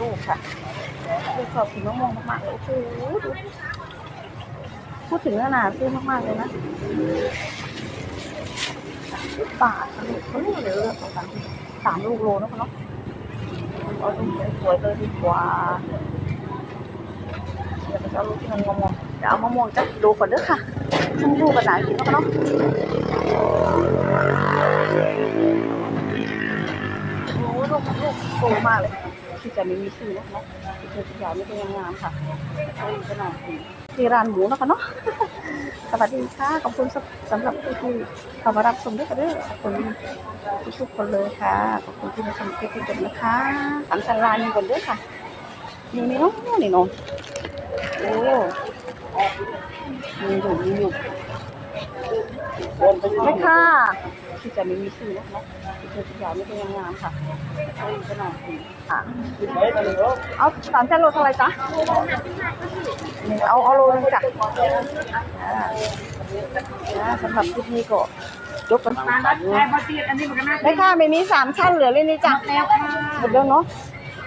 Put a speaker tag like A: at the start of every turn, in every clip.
A: ลูกค่ะลูกชอบกินมะม่วงมากๆเลยโอ้โหพูดถึงขนาดซื้อมากๆเลยนะบาทนะลูกเขาเรียกเลยเลือกเอากันสามลูกโลนะคุณเนาะเอาลูกสวยเลยดีกว่าเดี๋ยวจะเอาลูกที่มันงอมๆเดี๋ยวเอามะม่วงจะดูก่อนเด้อค่ะทั้งลูกกับหลานกินนะคุณเนาะโอ้ลูกลูกโตมากเลย ที่จะไม่มีชื่อนะคะที่เธอที่ยาวไม่เป็นงามๆค่ะใช่ขนาดนี้ที่ร้านหมูนะคะเนาะสวัสดีค่ะขอบคุณสำสำหรับผู้ที่เข้ามารับชมด้วยกันด้วยขอบคุณทุกๆคนเลยค่ะขอบคุณที่มาชมคลิปที่จบนะคะสามชั้นร้านนี้ก่อนด้วยค่ะนี่นี่เนาะนี่เนาะโอ้มีอยู่มีอยู่ไม่ค่ะ ที่จะไม่มีชื่อนะคะที่เธอที่ยาวไม่เป็นงามๆค่ะใช่ขนาดนี้ค่ะเอาสามชั้นโลเท่าไหร่จ๊ะหนึ่งเอาเอาโลนึงจ้ะอ่าอ่าสำหรับคลิปนี้ก็ยกกัน
B: แม่พอตีอันนี้มันก็น่า
A: ได้ค่ะไม่มีสามชั้นเหลือเลยนี่จ้ะ
B: แล้วค่ะ
A: หมดแล้วเนาะ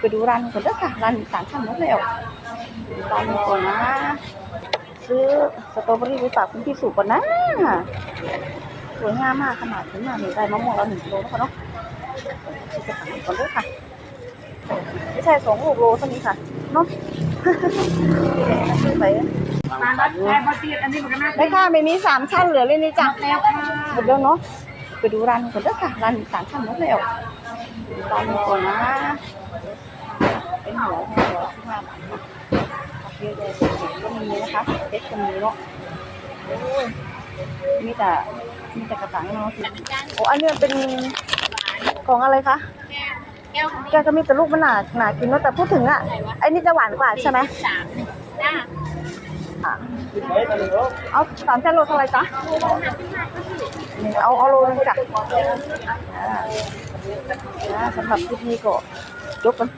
A: ไปดูร้านก่อนเด้อค่ะร้านมีสามชั้นหมดแล้วร้านนี้ก่อนนะซื้อสตรอเบอรี่ไปฝากคุณพี่สุก่อนนะ สวยงามมากขนาดนี้มาหนึ่งได้มะม่วงแล้วหนึ่งกิโลนะคะเนาะซื้อกระถางก่อนเด้อค่ะไม่ใช่สองลูกโลเท่านี้ค่ะเนาะซื้อไป
B: แม่พอตีอันนี้มันก็น่า
A: ได้ค่ะไม่มีสามชั้นเหลือเลยนี่จ้ะ
B: แล้วค่ะ
A: หมดแล้วเนาะไปดูร้านก่อนเด้อค่ะร้านมีสามชั้นหมดแล้วร้านนี้ก่อนนะเป็นหัวหัวที่มาเยอะแยะก็มีนะคะเพชรก็มีเนาะโอ้ยมีแต่ มีแต่กระถางเนาะโอ้อันนี้มันเป็นของอะไรคะ
B: แก้ว
A: แกก็มีแต่ลูกมันหนาหนากินเนาะแต่พูดถึงอะไอ้นี่จะหวานกว่าใช่ไหม
B: สามจ้า
A: ค่ะเอาสามชั้นโลเท่าไหร่จ๊ะหนึ่งเอาเอาโลนึงจ้ะอ่าอ่าสำหรับคลิปนี้ก็ยกกัน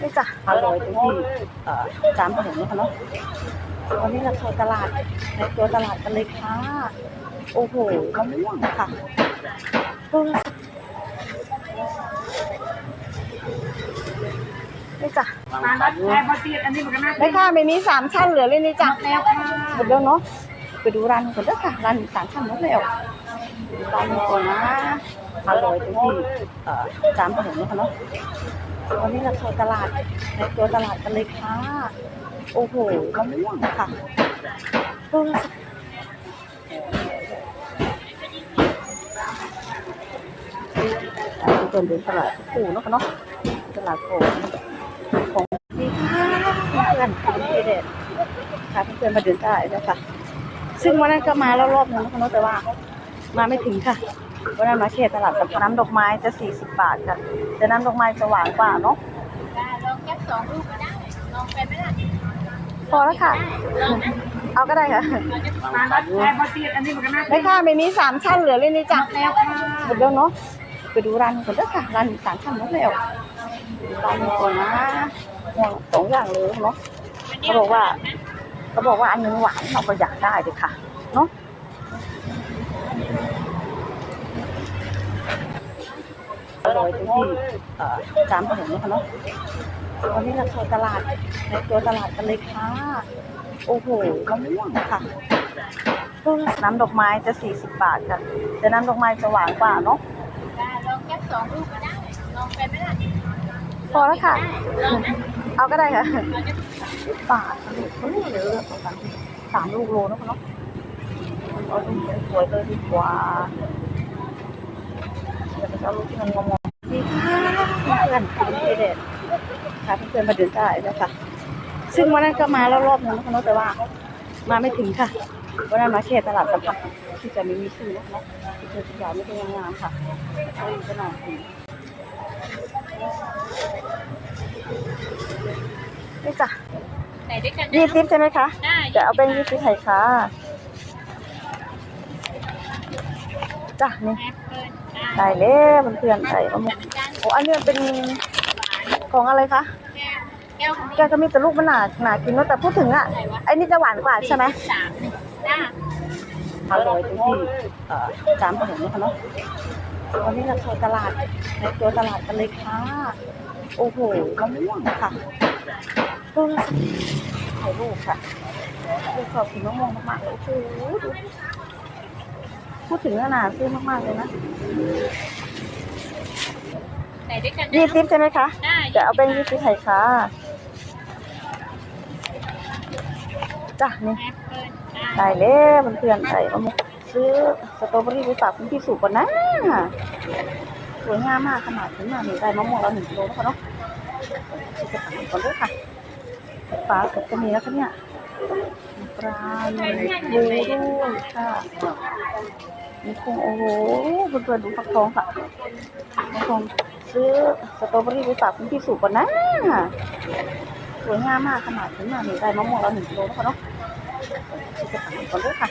A: นี่จ้ะอร่อยตรงที่เอ่อสามถนนนะคะเนาะ วันนี้เราโชว์ตลาดในตัวตลาดกันเลยค่ะ โอ้โหมะม่วงค่ะนี่จ้ะ
B: แม่พอตีอันนี้มันก็น่า
A: ได้ค่ะไม่มีสามชั้นเหลือเลยนี่จ้ะ
B: แล้วค่ะ
A: หมดแล้วเนาะไปดูร้านก่อนเด้อค่ะร้านสามชั้นหมดแล้วร้านนี้ก่อนนะอร่อยตรงที่สามถนนนะคะเนาะวันนี้เราโชว์ตลาดในตัวตลาดกันเลยค่ะ โอ้โหมะม่วงค่ะเอออ่าทุกคนเดินตลาดคู่เนาะเนาะตลาดโขงของดีค่ะเพื่อนๆคุณพี่เด็ดค่ะเพื่อนมาเดินได้แล้วค่ะซึ่งวันนั้นก็มาแล้วรอบนึงนะคะเนอะแต่ว่ามาไม่ถึงค่ะวันนั้นมาเขตตลาดสัมพันธ์น้ำดอกไม้จะสี่สิบบาทค่ะแต่น้ำดอกไม้จะหวานกว่าเนาะ
B: ลองแก้วสองลูกก็ได้ ลองไปไหมล่ะ
A: พอแล้วค่ะ เอาก็ได้ค่ะ
B: แม่พอตีอันนี้มันก็น่า
A: ได้ค่ะไม่มีสามชั้นเหลือเลยนี่จ้ะ
B: แล้วค่ะ
A: หมดแล้วเนาะไปดูร้านก่อนเด้อค่ะร้านมีสามชั้นหมดแล้วร้านนี้ก่อนนะห่วงสองอย่างเลยเนาะเขาบอกว่าเขาบอกว่าอันนึงหวานเราก็อยากได้เลยค่ะเนาะอร่อยตรงที่เอ่อสามถนนนะคะเนาะ วันนี้เราโชว์ตลาดในตัวตลาดกันเลยค่ะ โอ้โหมะม่วงค่ะเออน้ำดอกไม้จะสี่สิบบาทค่ะแต่น้ำดอกไม้จะหวานกว่าเนาะ
B: ลองแก้สองลูกก็ได้ลองไปไหมล่ะ
A: พอแล้วค่ะ เอาก็ได้ค่ะบาทเขาเรียกเลยเลือกเอากันสามลูกโลเนาะเนาะเอาลูสวยเลยดีกว่าเดี๋ยวจะเอาลูกที่มันงอมๆดีค่ะเพื่อนเด็ด เพื่อนๆมาเดินได้แล้วค่ะซึ่งวันนั้นก็มาแล้วรอบนึงนะคะเนาะแต่ว่ามาไม่ถึงค่ะวันนั้นมาเขตตลาดสัมพันธ์ที่จะไม่มีชื่อนะคะเนาะที่เธอที่ยาวไม่เป็นงามๆค่ะใช่ขนาดนี้นี่จ้ะ
B: ไหนด้วยกัน
A: ยี่สิบใช่ไหมคะ
B: ได้
A: จะเอาเป็นยี่สิบไข่ค่ะจ้ะนี่
B: แอปเปิ้ล
A: ได้เลยเพื่อนๆใส่มะม่วงโอ้อันนี้มันเป็นของอะไรคะ
B: แก้วของ
A: แกก็มีแต่ลูกมันหนาหนากินเนอะแต่พูดถึงอะไอ้นี่จะหวานกว่าใช่ไหม
B: สามจ้า
A: อร่อยตรงที่เอ่อสามถนนนะคะเนาะวันนี้เราโชว์ตลาดในตัวตลาดกันเลยค่ะ โอ้โหมะม่วงค่ะก็ถ่ายรูปค่ะดูขอบคุณมะม่วงมากๆเลยโอ้โหดูพูดถึงขนาดซื้อมากๆเลยนะ
B: แต่ด้วยกัน
A: ยี่สิบใช่ไหมคะ
B: ได้
A: จะเอาแบงค์ยี่สิบไทยค่ะ จ้ะนี่
B: แอปเล
A: ได้เลยเพื่อนๆใส่มะม่วงซื้อสตรอเบอรี่ไปฝากคุณพี่สุก่อนนะสวยงามมากขนาดนี้มานี่ได้มะม่วงเราหนึ่งกิโลแล้วเนาะชิคกี้พายก่อนด้วยค่ะปลาสดก็มีแล้วค่ะเนี่ยปลามีปูด้วยค่ะมีคงโอ้โหเพื่อนๆดูฟักทองค่ะฟักทองซื้อสตรอเบอรี่ไปฝากคุณพี่สุก่อนนะ สวยงามมากขนาดนี้มานี่ได้มะม่วงเราหนึ่งกิโลแล้วค่ะเนาะชิคกี้พายก่อนด้วยค่ะ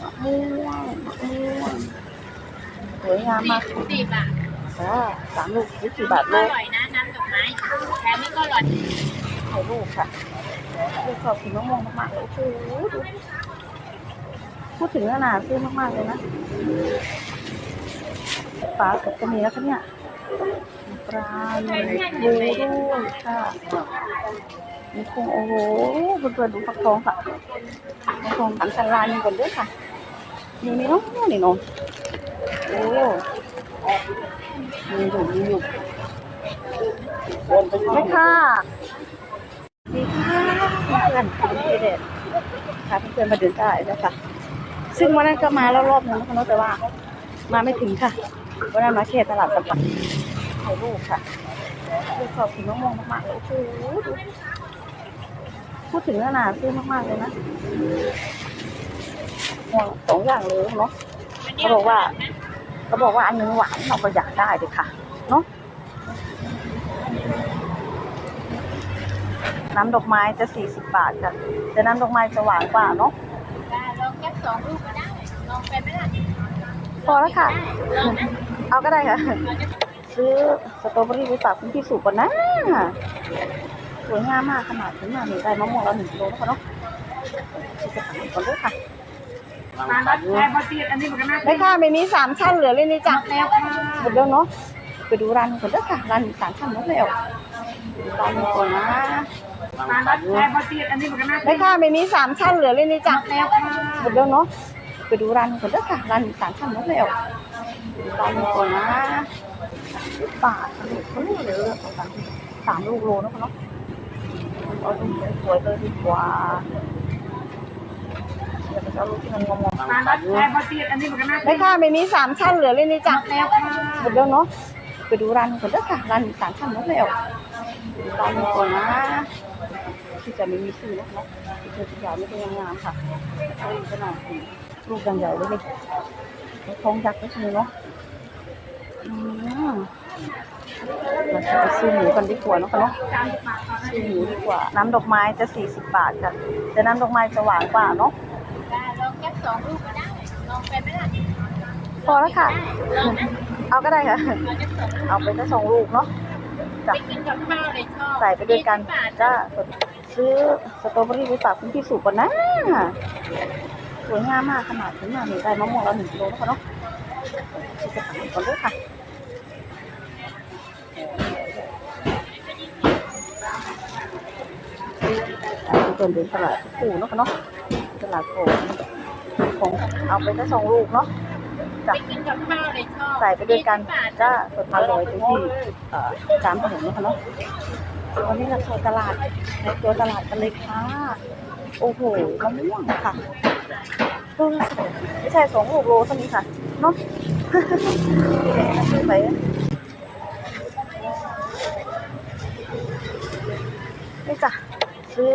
A: มะม่วงมะม่วงสวยงามมาก
B: สี่สิบบาท
A: จ้าสามลูกยี่สิบบาท
B: อ
A: โล
B: ร่อยนะน้ำดอกไม้แถมนี่ก็อร่อย
A: ถ่ายรูปค่ะดูขอบคุณมะม่วงมากๆเลยโอ้โหดูพูดถึงขนาดซื้อมากๆเลยนะปลาสดก็มีแล้วค่ะเนี่ย ปลามีปูด้วยค่ะมีคงโอ้โหเพื่อนๆดูฟักทองค่ะฟักทองสันสันลายมีก่อนด้วยค่ะมีไหมเน้องนี่เน้องโอ้มีอยู่มีอยู่ไม่ค่ะดีค่ะเพื่อนพี่เด็ดค่ะเพื่อนๆมาเดินได้แล้วค่ะ ซึ่งวันนั้นก็มาแล้วรอบนึงนะคะเนอะแต่ว่า มาไม่ถึงค่ะวันนั้นมาแค่ตลาดสัมปัน ถ่ายรูปค่ะดูขอบคุณมะม่วงมากๆเลยโอ้โหดูพูดถึงขนาดซื้อมากๆเลยนะม่วงสองอย่างเลยเนาะเขาบอกว่าเขาบอกว่าอันนึงหวานเราก็อยากได้เลยค่ะเนาะน้ำดอกไม้จะสี่สิบบาทค่ะแต่น้ำดอกไม้จะหวานกว่าเนาะ
B: ได้ลองแก้สองลูกก็ได้ลองไปไหมล่ะ
A: พอแล้วค่ะ
B: ลองนะ
A: เอาก็ได้ค่ะ
B: เราจะ
A: ซื้อสตรอเบอรี่ไปฝากคุณพี่สุก่อนนะสวยงามมากขนาดนี้มานี่ได้มะม่วงเราหนึ่งกิโลแล้วค่ะเนาะชิคกี้พายก่อนด้วยค่ะ
B: มาแล้วแอปเปิ้ลอันนี้มันก็น่า
A: ได้ค่ะไม่มีสามชั้นเหลือเลยนี่จ้ะ
B: แล้วค่ะ
A: หมดแล้วเนาะไปดูร้านก่อนเด้อค่ะร้านมีสามชั้นหมดแล้วร้านนี้ก่อนนะ
B: มาแล้วแอปเปิ้ลอันนี้มันก็น่า
A: ได้ค่ะไม่มีสามชั้นเหลือเลยนี่จ้ะ
B: แล้วค่ะ
A: หมดแล้วเนาะไปดูร้านก่อนเด้อค่ะร้านมีสามชั้นหมดแล้วร้านนี้ก่อนนะ บาทเขาเรียเหลือสองสามสามลูกโลเนาะเนาะเอาลูกสวยเลยดีกว่าเดี๋ยวจะเอาลูกที่มันงอม
B: มาแล้วแอปเปิ้ลอันนี้มันก็น่า
A: ได้ค่ะไม่มีสามชั้นเหลือเลยนี่จ้ะ
B: แล้วค่ะ
A: หมดแล้วเนาะไปดูร้านก่อนเด้อค่ะร้านสามชั้นหมดแล้วร้านนี้ก่อนนะที่จะไม่มีชื่อนะเนาะที่อทุกอย่างไม่เป็นงามค่ะเอาอีกขนาดลูกยังใหญ่เลยท้องยักษ์ก็คือเนาะ เราจะไปซื้อหมูกันดีกว่าเนาะคะเนาะซื้อหมูดีกว่า น้ำดอกไม้จะสี่สิบบาทค่ะแต่น้ำดอกไม้จะหวานกว่าเนาะ
B: ลองแก้สองลูกก็ได้ลองไปไหมล่ะ
A: พอแล้วค่ะ เอาก็ได้ค่ะ
B: เอา
A: ไปแค่สองลูกเนาะ
B: ไปกินกับข้าวเลยชอบ
A: ใส่ไปด้วยกัน
B: ยี่สิบบาท
A: จ้าซื้อสตรอเบอรี่ไปฝากคุณพี่สุก่อนนะสวยงามมากขนาดนี้มานี่ได้มะม่วงเราหนึ่งกิโลแล้วค่ะเนาะชิคกี้พายก่อนด้วยค่ะ ทุกคนเดินตลาดคู่เนาะค่ะเนาะตลาดโขงของเอาไปแค่สองลูกเนาะ
B: ไปกินกับข้าวเลยชอบ
A: ใส่ไปด้วยกัน
B: ยี่สิบบาท
A: จ้าสดมาลอยไปที่สามถนนนะคะเนาะวันนี้เราโชว์ตลาดในตัวตลาดกันเลยค่ะ โอ้โหมะม่วงค่ะตัวละสองไม่ใช่สองลูกโลเท่านี้ค่ะเนาะไปนี่จ้ะ ซื้อ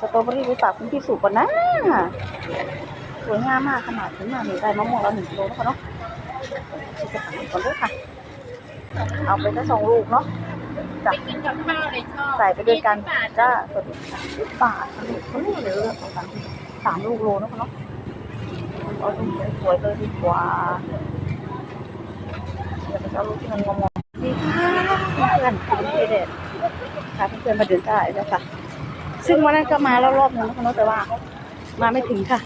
A: สตรอเบอรี่ไปฝากคุณพี่สุก่อนนะสวยงามมากขนาดนี้มาหนี่ได้มะม่วงเราหนึ่งกิโลแล้วเนาะชิคกี้พายก่อนด้วยค่ะ เอาไปแค่สองลูกเนาะ
B: ไปกินกับข้าวเลยชอบ
A: ใส่ไปด้วยกัน
B: ยี่สิบบาท
A: จ้าสดสิบบาทลูกเขาเรียกเหลือสองสามสามลูกโลเนาะเนาะเอาลูกสวยเลยดีกว่าเดี๋ยวจะเอาลูกที่มันงอมๆดีค่ะเพื่อนคุณพี่เด็ดค่ะเพื่อนมาเดินได้แล้วค่ะ ซึ่งวันนั้นก็มาแล้วรอบนึงนะคะแต่ว่า มาไม่ถึงค่ะ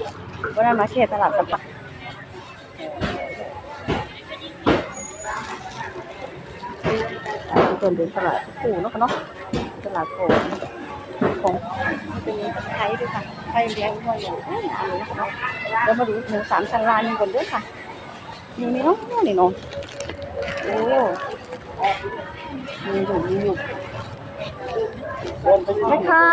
A: วันนั้นมาเขตตลาดสัมปะเต้นเดินตลาดปูเนาะเนาะตลาดโกของเป็นไทยด้วยค่ะไทยเลี้ยงห้วยอย่างนี้นแล้วมาดูหมูสามชั้นลายกันด้วยค่ะมีไหมเนาะนี่น้องโอ้มีอยู่มีอยู่ แม่ค่ะ